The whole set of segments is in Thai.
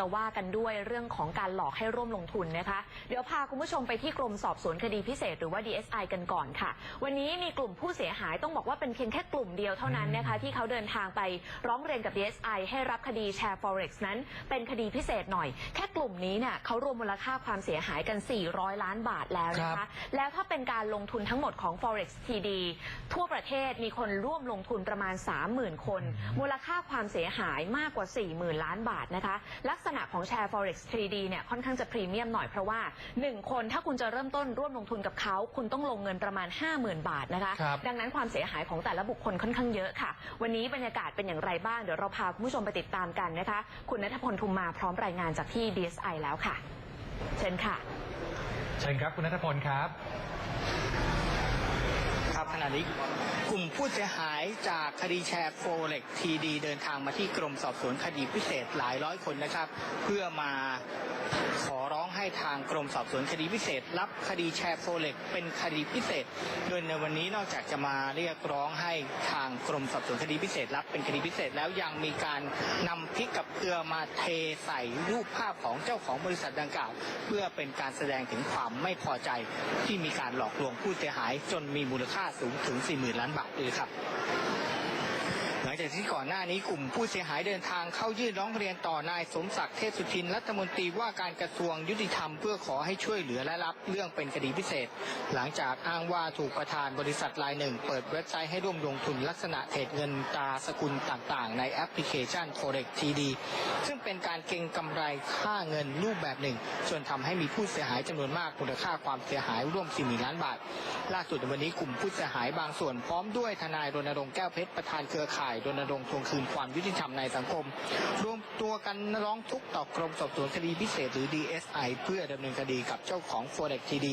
จะว่ากันด้วยเรื่องของการหลอกให้ร่วมลงทุนนะคะ เดี๋ยวพาคุณผู้ชมไปที่กรมสอบสวนคดีพิเศษหรือว่า DSI กันก่อนค่ะ วันนี้มีกลุ่มผู้เสียหายต้องบอกว่าเป็นเพียงแค่กลุ่มเดียวเท่านั้นนะคะที่เขาเดินทางไปร้องเรียนกับ DSI ให้รับคดีแชร์ Forex นั้น เป็นคดีพิเศษหน่อย แค่กลุ่มนี้เนี่ยเขารวมมูลค่าความเสียหายกัน 400 ล้านบาทแล้วนะครัคะบแล้วถ้าเป็นการลงทุนทั้งหมดของ Forex TD ทั่วประเทศมีคนร่วมลงทุนประมาณ 30,000 คน มูลค่าความเสียหายมากกว่า 40,000 ล้านบาทนะคะลักษณะของแชร์ Forex 3D เนี่ยค่อนข้างจะพรีเมียมหน่อยเพราะว่า 1 คนถ้าคุณจะเริ่มต้นร่วมลงทุนกับเขา คุณต้องลงเงินประมาณ 50,000 บาทนะคะ ครับ ดังนั้นความเสียหายของแต่ละบุคคลค่อนข้างเยอะค่ะ วันนี้บรรยากาศเป็นอย่างไรบ้าง เดี๋ยวเราพาคุณผู้ชมไปติดตามกันนะคะ คุณนัทพลทุมมาพร้อมรายงานจากที่ DSI แล้วค่ะ เชิญค่ะ เชิญครับคุณนัทพลครับ ครับขณะนี้กลุ่มผู้เสียหายจากคดีแชร์โฟเล็กทีดีเดินทางมาที่กรมสอบสวนคดีพิเศษหลายร้อยคนนะครับ เพื่อมาขอร้องให้ทางกรมสอบสวนคดีพิเศษ รับคดีแชร์โฟเล็กเป็นคดีพิเศษ โดยในวันนี้นอกจากจะมาเรียกร้องให้ทางกรมสอบสวนคดีพิเศษ รับเป็นคดีพิเศษ แล้วยังมีการนำพริกกับเกลือมาเทใส่รูปภาพของเจ้าของบริษัทดังกล่าว เพื่อเป็นการแสดงถึงความไม่พอใจที่มีการหลอกลวงผู้เสียหายจนมีมูลค่าสูงถึง 40,000 ล้านบาทเลยครับ หลังจากที่ก่อนหน้านี้กลุ่มผู้เสียหายเดินทางเข้ายื่นร้องเรียนต่อนายสมศักดิ์เทพสุทินรัฐมนตรีว่าการกระทรวงยุติธรรมเพื่อขอให้ช่วยเหลือและรับเรื่องเป็นคดีพิเศษ หลังจากอ้างว่าถูกประธานบริษัทรายหนึ่ง เปิดเว็บไซต์ให้ร่วมลงทุนลักษณะเทรดเงินตราสกุลต่างๆ ในแอปพลิเคชัน Forex TD ซึ่งเป็นการเก็งกำไรค่าเงินรูปแบบหนึ่งจนทำให้มีผู้เสียหายจำนวนมากมูลค่าความเสียหายร่วม400ล้านบาท ล่าสุดในวันนี้กลุ่มผู้เสียหายบางส่วนพร้อมด้วยทนายรณรงค์แก้วเพชรประธานเครือข่ายรณรงค์ทวงคืนความยุติธรรมในสังคม รวมตัวกันร้องทุกข์ต่อกรมสอบสวนคดีพิเศษหรือ DSI เพื่อดำเนินคดีกับเจ้าของ Forex TD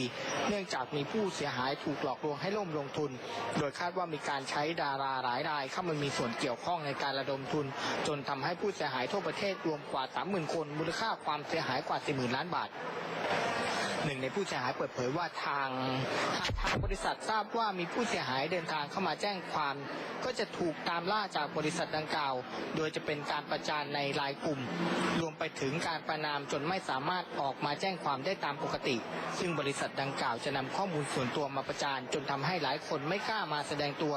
เนื่องจากมีผู้เสียหายถูกหลอกลวงให้ร่วมลงทุน โดยคาดว่ามีการใช้ดาราหลายรายเข้ามามีส่วนเกี่ยวข้องในการระดมทุน จนทำให้ผู้เสียหายทั่วประเทศรวมกว่า 30,000 คน มูลค่าความเสียหายกว่า 40,000 ล้านบาท หนึ่งในผู้เสียหายเปิดเผยว่าทางทางบริษัททราบว่ามีผู้เสียหายเดินทางเข้ามาแจ้งความ ก็จะถูกตามล่าจากบริษัทดังกล่าว โดยจะเป็นการประจานในรายกลุ่ม รวมไปถึงการประนามจนไม่สามารถออกมาแจ้งความได้ตามปกติ ซึ่งบริษัทดังกล่าวจะนำข้อมูลส่วนตัวมาประจานจนทำให้หลายคนไม่กล้ามาแสดงตัว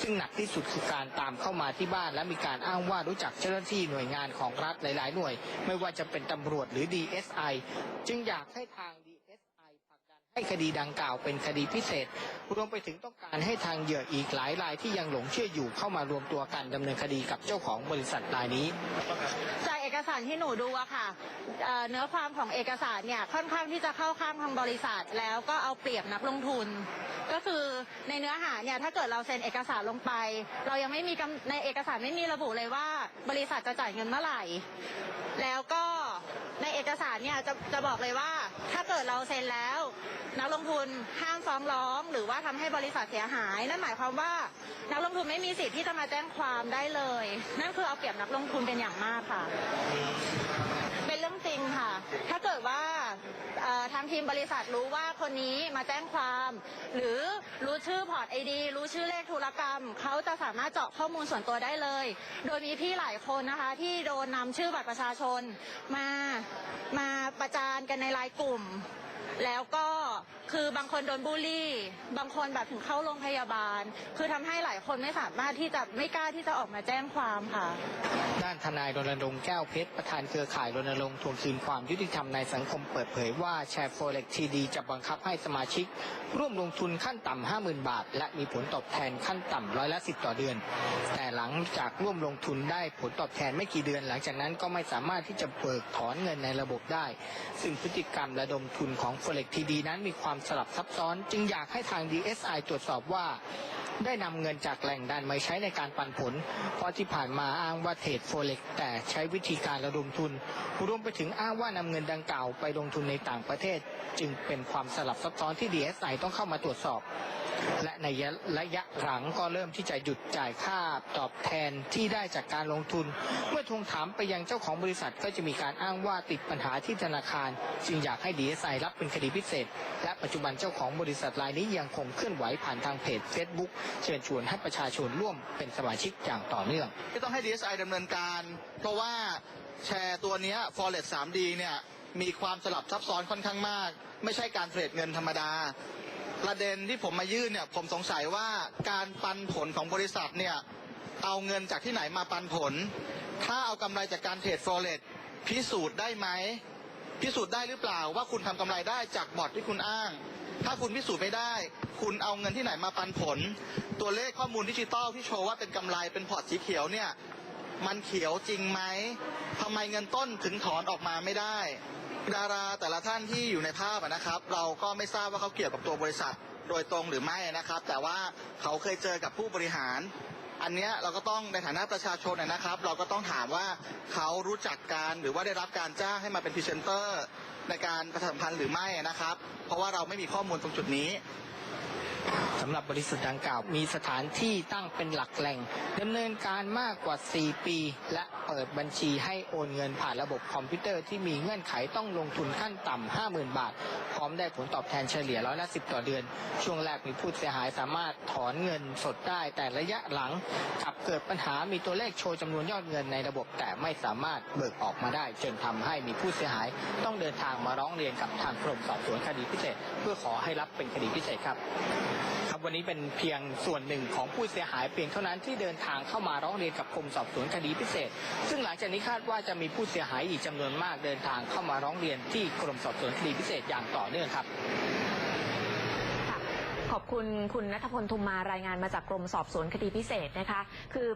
ซึ่งหนักที่สุดคือการตามเข้ามาที่บ้าน และมีการอ้างว่ารู้จักเจ้าหน้าที่หน่วยงานของรัฐหลาย ๆ หน่วย ไม่ว่าจะเป็นตำรวจหรือ DSI จึงอยากให้ทาง ให้คดีดังกล่าวเป็นคดีพิเศษ รวมไปถึงต้องการให้ทางเหยื่ออีกหลายรายที่ยังหลงเชื่ออยู่เข้ามารวมตัวกันดำเนินคดีกับเจ้าของบริษัทรายนี้ จากเอกสารที่หนูดูอะค่ะเอ่อเนื้อความของเอกสารเนี่ยค่อนข้างที่จะเข้าข้างทางบริษัท แล้วก็เอาเปรียบนักลงทุน ก็คือในเนื้อหาเนี่ยถ้าเกิดเราเซ็นเอกสารลงไป เรายังไม่มีกำในเอกสารไม่มีระบุเลยว่า บริษัทจะจ่ายเงินเมื่อไหร่ แล้วก็ ในเอกสารเนี่ยจะจะบอกเลยว่า ถ้าเกิดเราเซ็นแล้ว นักลงทุนห้ามฟ้องร้อง หรือว่าทำให้บริษัทเสียหาย นั่นหมายความว่านักลงทุนไม่มีสิทธิ์ที่จะมาแจ้งความได้เลย นั่นคือเอาเปรียบนักลงทุนเป็นอย่างมากค่ะ เป็นเรื่องจริงค่ะ ถ้าเกิดว่า ทีมบริษัทรู้ว่าคนนี้มาแจ้งความ หรือรู้ชื่อพอร์ตไอดีรู้ชื่อเลขธุรกรรม เขาจะสามารถเจาะข้อมูลส่วนตัวได้เลย โดยมีพี่หลายคนนะคะ ที่โดนนำชื่อบัตรประชาชนมามาประจานกันในไลน์กลุ่ม แล้วก็ คือบางคนโดนบูลลี่ บางคนแบบถึงเข้าโรงพยาบาล คือทำให้หลายคนไม่สามารถที่จะไม่กล้าที่จะออกมาแจ้งความค่ะ ด้านทนายรณรงค์แก้วเพชรประธานเครือข่ายรณรงค์ทวงคืนความยุติธรรมในสังคมเปิดเผยว่าแชร์โฟเล็กทีดีจะบังคับให้สมาชิก ร่วมลงทุนขั้นต่ำ50,000 บาท และมีผลตอบแทนขั้นต่ำร้อยละสิบต่อเดือน แต่หลังจากร่วมลงทุนได้ผลตอบแทนไม่กี่เดือน หลังจากนั้นก็ไม่สามารถที่จะเบิกถอนเงินในระบบได้ ซึ่งพฤติกรรมระดมทุนของโฟเล็กทีดีนั้นมีความสลับซับซ้อน จึงอยากให้ทาง DSI ตรวจสอบว่า ได้นำเงินจากแหล่งใดมาใช้ในการปันผล เพราะที่ผ่านมาอ้างว่าเทรดโฟเล็กแต่ใช้วิธีการระดมทุน รวมไปถึงอ้างว่านำเงินดังกล่าวไปลงทุนในต่างประเทศ จึงเป็นความสลับซับซ้อนที่ DSI ต้องเข้ามาตรวจสอบ และในระยะหลังก็เริ่มที่จะหยุดจ่ายค่าตอบแทนที่ได้จากการลงทุน เมื่อทวงถามไปยังเจ้าของบริษัทก็จะมีการอ้างว่าติดปัญหาที่ธนาคาร จึงอยากให้ DSI รับเป็นคดีพิเศษ และปัจจุบันเจ้าของบริษัทรายนี้ยังคงเคลื่อนไหวผ่านทางเพจ Facebook เชิญชวนให้ประชาชนร่วมเป็นสมาชิกอย่างต่อเนื่องที่ต้องให้ DSI ดำเนินการ เพราะว่าแชร์ตัวนี้ย Forex 3D เนี่ยมีความสลับซับซ้อนค่อนข้างมาก ไม่ใช่การเทรดเงินธรรมดา ประเด็นที่ผมมายื่นเนี่ยผมสงสัยว่าการปันผลของบริษัทเนี่ยเอาเงินจากที่ไหนมาปันผล ถ้าเอากำไรจากการเทรด Forex พิสูจน์ได้ไหมพิสูจน์ได้หรือเปล่าว่าคุณทำกำไรได้จากบอทที่คุณอ้าง ถ้าคุณพิสูจน์ไม่ได้ คุณเอาเงินที่ไหนมาปันผล ตัวเลขข้อมูลดิจิตอลที่โชว์ว่าเป็นกำไรเป็นพอร์ตสีเขียวเนี่ยมันเขียวจริงไหมทำไมเงินต้นถึงถอนออกมาไม่ได้ ดาราแต่ละท่านที่อยู่ในภาพนะครับ เราก็ไม่ทราบว่าเขาเกี่ยวกับตัวบริษัทโดยตรงหรือไม่นะครับ แต่ว่าเขาเคยเจอกับผู้บริหาร อันเนี้ยเราก็ต้องในฐานะประชาชนนะครับ เราก็ต้องถามว่าเขารู้จักการหรือว่าได้รับการจ้างให้มาเป็นพรีเซนเตอร์ในการประชาสัมพันธ์หรือไม่นะครับ เพราะว่าเราไม่มีข้อมูลตรงจุดนี้ สำหรับบริษัทดังกล่าวมีสถานที่ตั้งเป็นหลักแหล่งดำเนินการมากกว่า 4 ปี และเปิดบัญชีให้โอนเงินผ่านระบบคอมพิวเตอร์ที่มีเงื่อนไขต้องลงทุนขั้นต่ำ50,000 บาท พร้อมได้ผลตอบแทนเฉลี่ยร้อยละสิบต่อเดือน ช่วงแรกมีผู้เสียหายสามารถถอนเงินสดได้แต่ระยะหลังกลับเกิดปัญหามีตัวเลขโชว์จำนวนยอดเงินในระบบ แต่ไม่สามารถเบิกออกมาได้ จนทำให้มีผู้เสียหาย ต้องเดินทางมาร้องเรียนกับทางกรมสอบสวนคดีพิเศษ เพื่อขอให้รับเป็นคดีพิเศษครับ วันนี้เป็นเพียงส่วนหนึ่งของผู้เสียหายเพียงเท่านั้นที่เดินทางเข้ามาร้องเรียนกับกรมสอบสวนคดีพิเศษ ซึ่งหลังจากนี้คาดว่าจะมีผู้เสียหายอีกจำนวนมากเดินทางเข้ามาร้องเรียนที่กรมสอบสวนคดีพิเศษอย่างต่อเนื่องครับขอบคุณคุณนัทพลทุมมารายงานมาจากกรมสอบสวนคดีพิเศษนะคะ คือ